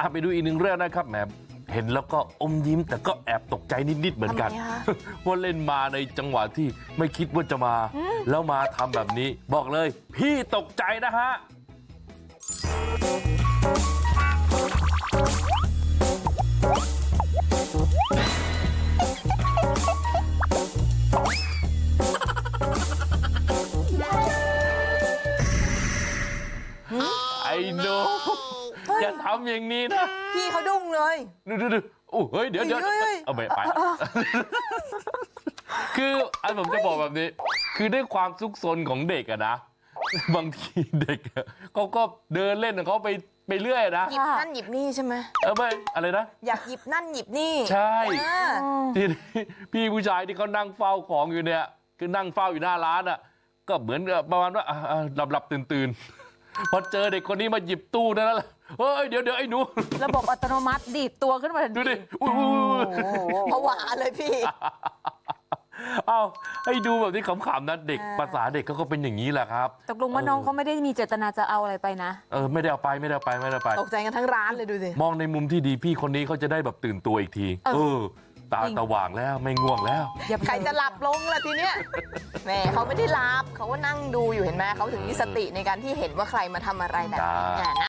อะไปดูอีกหนึ่งเรื่องนะครับแหมเห็นแล้วก็อมยิ้มแต่ก็แอบตกใจนิดๆเหมือนกันทำไมคะว่าเล่นมาในจังหวะที่ไม่คิดว่าจะมาแล้วมาทำแบบนี้บอกเลยพี่ตกใจนะฮะไอ้โน อย่าทำอย่างนี้นะพี่เขาดุ้งเลยดูดูดูโอ้เฮ้ยเดี๋ยวเดี๋ยวเฮ้ยเฮ้ยเอาไปไปคืออันผมจะบอกแบบนี้ คือด้วยความซุกซนของเด็กอะนะบางทีเด็กอะเขาก็เดินเล่นของเขาไปไปเรื่อยนะหยิบนั่นหยิบนี่ใช่ไหมเออไม่อะไรนะอยากหยิบนั่นหยิบนี่ ใช่อ่าที่พี่ผู้ชายที่เขานั่งเฝ้าของอยู่เนี่ย คือนั่งเฝ้าอยู่หน้าร้านอะ ก็เหมือนกับประมาณว่าหลับหลับตื่นตื่นๆ พอเจอเด็กคนนี้มาหยิบตู้นั่นแหละเฮ้ยเดี๋ยวเดี๋ยวไอ้หนูระบบอัตโนมัติดีดตัวขึ้นมาทันดูทีดิอุ้ยอุ้ยอุ้ยอุ้ยผวาเลยพี่เอาให้ดูแบบนี้ขำๆนะเด็กอ่าภาษาเด็กเขาก็เป็นอย่างนี้แหละครับตกลงว่าน้องเขาไม่ได้มีเจตนาจะเอาอะไรไปนะเออไม่ได้เอาไปไม่ได้เอาไปไม่ได้เอาไปตกใจกันทั้งร้านเลยดูสิมองในมุมที่ดีพี่คนนี้เขาจะได้แบบตื่นตัวอีกที เออเออ ตาจริงตาว่างแล้วไม่ง่วงแล้วอย่าใครจะหลับลงล่ะทีเนี้ยแหมเขาไม่ได้หลับเขาก็นั่งดูอยู่เห็นไหมเขาถึงมีสติในการที่เห็นว่าใครมาทำอะไรแบบนี้ไงนะ